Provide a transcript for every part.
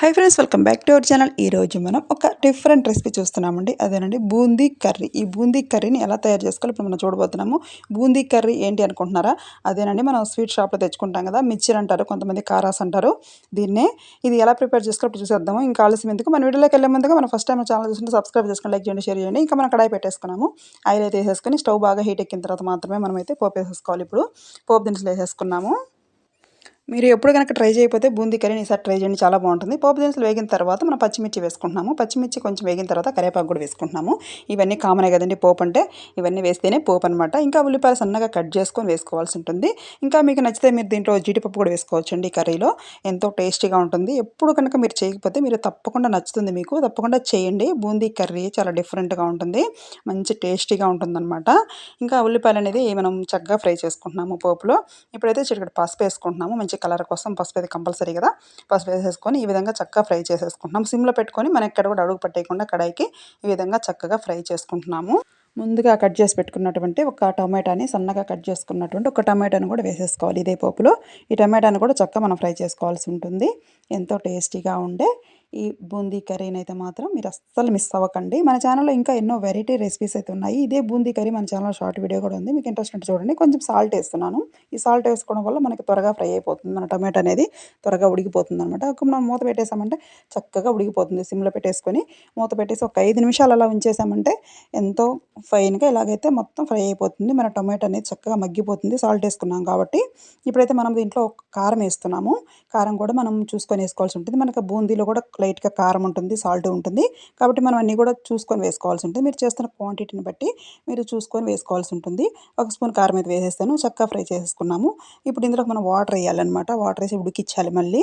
Hi friends welcome back to our channel ఈరోజు మనం ఒక డిఫరెంట్ రెసిపీ చూస్తున్నామండి. అదేనండి బూందీ కర్రీ. ఈ బూందీ కర్రీని ఎలా తయారు చేసుకోవాలి? ఇప్పుడు మనం చూడబోతున్నాము. బూందీ కర్రీ ఏంటి అనుకుంటున్నారా? అదేనండి మనం స్వీట్ షాప్లో తెచ్చుకుంటాం కదా మిర్చిర్ అంటారు కొంతమంది కారాస్ అంటారు. దీన్నే ఇది ఎలా ప్రిపేర్ చేసుకోవాలి? ఇప్పుడు చూసేద్దాము. ఇంకా ఆలస్యం ఎందుకు? మన వీడియోలోకి వెళ్ళే ముందుగా మనం ఫస్ట్ టైం ఛానల్ చూసుకుంటే సబ్స్క్రైబ్ చేసుకుని లైక్ చేయండి షేర్ చేయండి. ఇంకా మనం కడాయి పెట్టేసుకున్నాము. ఆయిల్ అయితే వేసేసుకొని స్టవ్ బాగా హీట్ ఎక్కిన తర్వాత మాత్రమే మనం అయితే పోపు వేసేసుకోవాలి ఇప్పుడు. పోపు దినుసులు వేసేసుకున్నాము. మీరు ఎప్పుడు కనుక ట్రై చేయకపోతే బూందీ కర్రీని ఈసారి ట్రై చేయండి చాలా బాగుంటుంది. పోపు దినుసులు వేగిన తర్వాత మనం పచ్చిమిర్చి వేసుకుంటున్నాము. పచ్చిమిర్చి కొంచెం వేగిన తర్వాత కరివేపాకు కూడా వేసుకుంటున్నాము. ఇవన్నీ కామనే కదండి పోపు అంటే ఇవన్నీ వేస్తేనే పోపు అనమాట ఇంకా ఉల్లిపాయలు సన్నగా కట్ చేసుకొని వేసుకోవాల్సి ఉంటుంది. ఇంకా మీకు నచ్చితే మీరు దీంట్లో జీడిపప్పు కూడా వేసుకోవచ్చు అండి కర్రీలో. ఎంతో టేస్టీగా ఉంటుంది. ఎప్పుడు కనుక మీరు చేయకపోతే మీరు తప్పకుండా నచ్చుతుంది మీకు. తప్పకుండా చేయండి. బూందీ కర్రీ చాలా డిఫరెంట్గా ఉంటుంది. మంచి టేస్టీగా ఉంటుందన్నమాట. ఇంకా ఉల్లిపాయలు అనేది మనం చక్కగా ఫ్రై చేసుకుంటున్నాము పోపులో. ఇప్పుడైతే చిటికడ పసుపు వేసుకుంటున్నాము. మంచి కలర్ కోసం పసుపు అయితే కంపల్సరీ కదా. పసుపు వేసేసుకొని ఈ విధంగా చక్కగా ఫ్రై చేసేసుకుంటున్నాం. సిమ్లో పెట్టుకొని మనం ఎక్కడ కూడా అడుగు పట్టేయకుండా కడాయికి ఈ విధంగా చక్కగా ఫ్రై చేసుకుంటున్నాము. ముందుగా కట్ చేసి పెట్టుకున్నటువంటి ఒక టమాటాని సన్నగా కట్ చేసుకున్నటువంటి ఒక టమాటాను కూడా వేసేసుకోవాలి ఇదే పోపులో. ఈ టమాటాను కూడా చక్కగా మనం ఫ్రై చేసుకోవాల్సి ఉంటుంది. ఎంతో టేస్టీగా ఉండే ఈ బూందీ కర్రీని అయితే మాత్రం మీరు అస్సలు మిస్ అవ్వకండి. మన ఛానల్లో ఇంకా ఎన్నో వెరైటీ రెసిపీస్ అయితే ఉన్నాయి. ఇదే బూందీ కర్రీ మన ఛానల్ షార్ట్ వీడియో కూడా ఉంది. మీకు ఇంట్రెస్ట్ ఉంటే చూడండి. కొంచెం సాల్ట్ వేస్తున్నాను. ఈ సాల్ట్ వేసుకోవడం వల్ల మనకి త్వరగా ఫ్రై అయిపోతుంది. మన టమాటో అనేది త్వరగా ఉడికిపోతుంది అనమాట ఒక మనం మూత పెట్టేసామంటే చక్కగా ఉడికిపోతుంది. సిమ్లో పెట్టేసుకొని మూత పెట్టేసి ఒక ఐదు నిమిషాలు అలా ఉంచేసామంటే ఎంతో ఫైన్గా ఇలాగైతే మొత్తం ఫ్రై అయిపోతుంది. మన టొమాటో అనేది చక్కగా మగ్గిపోతుంది. సాల్ట్ వేసుకున్నాం కాబట్టి ఇప్పుడైతే మనం దీంట్లో కారం వేస్తున్నాము. కారం కూడా మనం చూసుకొని వేసుకోవాల్సి ఉంటుంది. మనకి బూందీలో కూడా లైట్గా కారం ఉంటుంది సాల్ట్ ఉంటుంది. కాబట్టి మనం అన్నీ కూడా చూసుకొని వేసుకోవాల్సి ఉంటుంది. మీరు చేస్తున్న క్వాంటిటీని బట్టి మీరు చూసుకొని వేసుకోవాల్సి ఉంటుంది. ఒక స్పూన్ కారం అయితే వేసేస్తాను చక్కగా ఫ్రై చేసుకున్నాము ఇప్పుడు ఇందులో మనం వాటర్ వేయాలన్నమాట. వాటర్ వేసి ఉడికిచ్చాలి మళ్ళీ.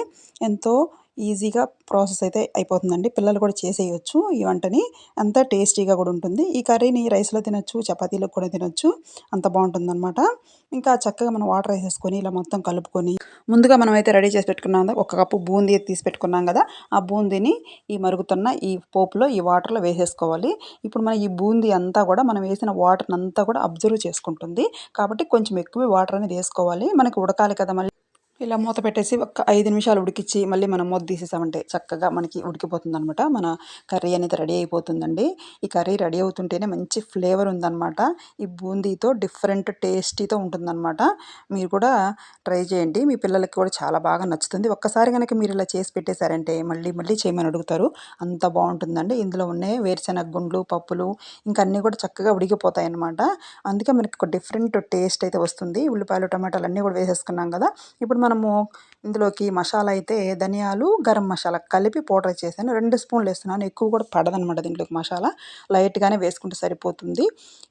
ఎంతో ఈజీగా ప్రాసెస్ అయితే అయిపోతుందండి. పిల్లలు కూడా చేసేయచ్చు ఈ వంటని. అంత టేస్టీగా కూడా ఉంటుంది. ఈ కర్రీని రైస్లో తినొచ్చు చపాతీలో కూడా తినొచ్చు. అంత బాగుంటుందన్నమాట. ఇంకా చక్కగా మనం వాటర్ వేసేసుకొని ఇలా మొత్తం కలుపుకొని ముందుగా మనం అయితే రెడీ చేసి పెట్టుకున్నాం ఒక కప్పు బూందీ తీసి పెట్టుకున్నాం కదా ఆ బూందీని ఈ మరుగుతున్న ఈ పోపులో ఈ వాటర్లో వేసేసుకోవాలి. ఇప్పుడు మనం ఈ బూందీ అంతా కూడా మనం వేసిన వాటర్ అంతా కూడా అబ్జర్వ్ చేసుకుంటుంది. కాబట్టి కొంచెం ఎక్కువ వాటర్ అనేది వేసుకోవాలి. మనకి ఉడకాలి కదా మళ్ళీ ఇలా మూత పెట్టేసి ఒక ఐదు నిమిషాలు ఉడికిచ్చి మళ్ళీ మనం మూత తీసేసామంటే చక్కగా మనకి ఉడికిపోతుంది అనమాట మన కర్రీ అనేది రెడీ అయిపోతుందండి. ఈ కర్రీ రెడీ అవుతుంటేనే మంచి ఫ్లేవర్ ఉందన్నమాట. ఈ బూందీతో డిఫరెంట్ టేస్టీతో ఉంటుందన్నమాట. మీరు కూడా ట్రై చేయండి. మీ పిల్లలకి కూడా చాలా బాగా నచ్చుతుంది. ఒక్కసారి కనుక మీరు ఇలా చేసి పెట్టేశారంటే మళ్ళీ మళ్ళీ చేయమని అడుగుతారు. అంత బాగుంటుందండి. ఇందులో ఉన్నాయి వేరుశెనగ గుండ్లు పప్పులు ఇంకా అన్నీ కూడా చక్కగా ఉడికిపోతాయి అనమాట అందుకే మనకి ఒక డిఫరెంట్ టేస్ట్ అయితే వస్తుంది. ఉల్లిపాయలు టమాటాలు అన్నీ కూడా వేసేసుకున్నాం కదా. ఇప్పుడు మనం మనము ఇందులోకి మసాలా అయితే ధనియాలు గరం మసాలా కలిపి పౌడర్ చేశాను. రెండు స్పూన్లు వేస్తున్నాను. ఎక్కువ కూడా పడదనమాట దీంట్లోకి మసాలా. లైట్గానే వేసుకుంటే సరిపోతుంది.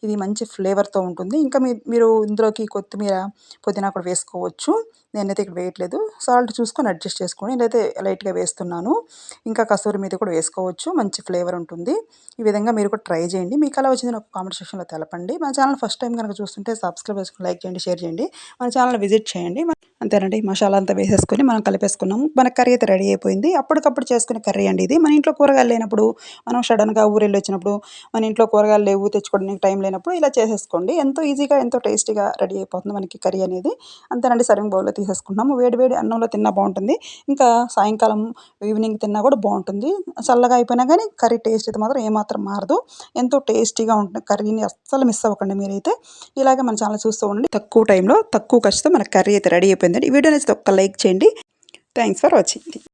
ఇది మంచి ఫ్లేవర్తో ఉంటుంది. ఇంకా మీ మీరు ఇందులోకి కొత్తిమీర పుదీనా కూడా వేసుకోవచ్చు. నేనైతే ఇక్కడ వేయట్లేదు. సాల్ట్ చూసుకొని అడ్జస్ట్ చేసుకుని నేనైతే లైట్గా వేస్తున్నాను. ఇంకా కసూరి మీద కూడా వేసుకోవచ్చు. మంచి ఫ్లేవర్ ఉంటుంది. ఈ విధంగా మీరు కూడా ట్రై చేయండి. మీకు అలా వచ్చింది నాకు కామెంట్ సెక్షన్లో తెలపండి. మా ఛానల్ ఫస్ట్ టైం కనుక చూస్తుంటే సబ్స్క్రైబ్ చేసుకుని లైక్ చేయండి షేర్ చేయండి. మన ఛానల్ విజిట్ చేయండి. అంతేనండి. మసాలా అంతా వేసేసుకొని మనం కలిపేసుకున్నాము. మన కర్రీ అయితే రెడీ అయిపోయింది. అప్పటికప్పుడు చేసుకునే కర్రీ అండి ఇది. మన ఇంట్లో కూరగాయలు లేనప్పుడు మనం సడన్గా ఊరెళ్ళి వచ్చినప్పుడు మన ఇంట్లో కూరగాయలు లేవు తెచ్చుకోవడానికి టైం లేనప్పుడు ఇలా చేసేసుకోండి. ఎంతో ఈజీగా ఎంతో టేస్టీగా రెడీ అయిపోతుంది మనకి కర్రీ అనేది. అంతేనండి సర్వింగ్ బౌల్లో తీసేసుకుంటున్నాము వేడి వేడి అన్నంలో తిన్నా బాగుంటుంది. ఇంకా సాయంకాలం ఈవినింగ్ తిన్నా కూడా బాగుంటుంది. చల్లగా అయిపోయినా కానీ కర్రీ టేస్ట్ అయితే మాత్రం ఏమాత్రం మారదు. ఎంతో టేస్టీగా ఉంటుంది కర్రీని అస్సలు మిస్ అవ్వకండి మీరైతే. ఇలాగే మన ఛానల్ చూస్తూ ఉండండి. తక్కువ టైంలో తక్కువ ఖర్చుతో మన కర్రీ అయితే రెడీ అయిపోయింది. అయిపోయిందండి ఈ వీడియో నచ్చితే ఒక్క లైక్ చేయండి. Thanks for watching